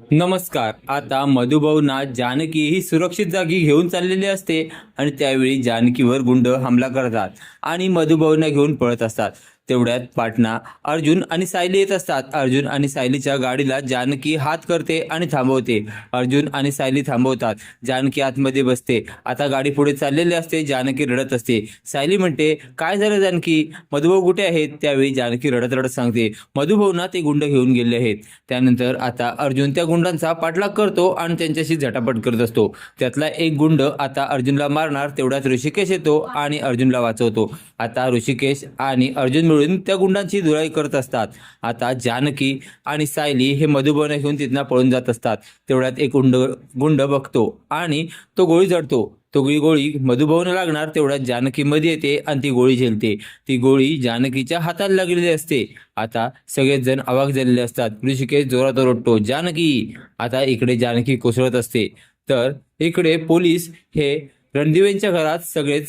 नमस्कार. आता मधुभाऊना जानकी ही सुरक्षित जागी घेऊन चाललेली असते आणि त्यावेळी जानकीवर गुंड हमला करतात आणि मधुभाऊना घेऊन पळत असतात. तेवढ्यात पाटणा अर्जुन आणि सायली येत असतात. अर्जुन आणि सायलीच्या गाडीला जानकी हात करते आणि थांबवते. अर्जुन आणि सायली थांबवतात. जानकी आतमध्ये बसते. आता गाडी पुढे चाललेली असते. जानकी रडत असते. सायली म्हणते काय झालं जानकी? मधुभाऊ कुठे आहेत? त्यावेळी जानकी रडत रडत सांगते मधुभाऊना ते गुंड घेऊन गेले आहेत. त्यानंतर आता अर्जुन त्या गुंडांचा पाठलाग करतो आणि त्यांच्याशी झटापट करत असतो. त्यातला एक गुंड आता अर्जुनला मारणार तेवढ्यात ऋषिकेश येतो आणि अर्जुनला वाचवतो. आता ऋषिकेश आणि अर्जुन मिळून त्या गुंडांची धुराई करत असतात. आता जानकी आणि सायली हे मधुबन घेऊन तिथनं पळून जात असतात. तेवढ्यात एक गुंड गुंड बघतो आणि तो गोळी जडतो तो गोळी गोळी मधुभाऊन लागणार तेवढ्यात जानकीमध्ये येते आणि ती गोळी झेलते. ती गोळी जानकीच्या हाताला लागलेली असते. आता सगळेच जण अवाक झालेले असतात. ऋषिकेश जोरात ओरडतो जानकी! आता इकडे जानकी कोसळत असते. तर इकडे पोलीस हे रणदिवेंच्या घरात सगळेच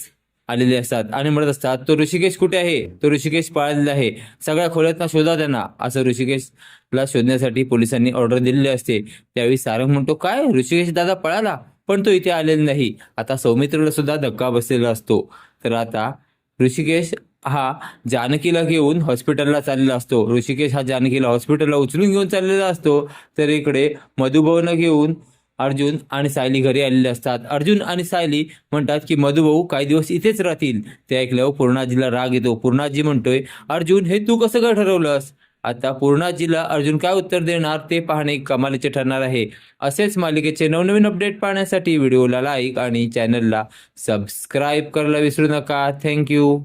आलेले असतात. आणि म्हणत असतात तो ऋषिकेश कुठे आहे? तो ऋषिकेश पळालेला आहे. सगळ्या खोल्यातना शोधा त्यांना. असं ऋषिकेशला शोधण्यासाठी पोलिसांनी ऑर्डर दिलेली असते. त्यावेळी सारंग म्हणतो काय? ऋषिकेश दादा पळाला? पण तो इथे आलेला नाही. आता सौमित्रला सुद्धा धक्का बसलेला असतो. तर आता ऋषिकेश हा जानकीला घेऊन हॉस्पिटलला चाललेला असतो. ऋषिकेश हा जानकीला हॉस्पिटलला उचलून घेऊन चाललेला असतो. तर इकडे मधुभवन घेऊन अर्जुन आणि सायली घरी आलेले असतात. अर्जुन आणि सायली म्हणतात की मधुभाऊ काही दिवस इथेच राहतील. ते ऐकल्यावर पूर्णाजीला राग येतो. पूर्णाजी म्हणतोय अर्जुन हे तू कसं काय ठरवलंस? आता पूर्णाजीला अर्जुन काय उत्तर देणार ते पाहणे कमालीचे ठरणार आहे. असेच मालिकेचे नवनवीन अपडेट पाहण्यासाठी व्हिडिओला लाईक आणि चॅनलला सबस्क्राईब करायला विसरू नका. थँक्यू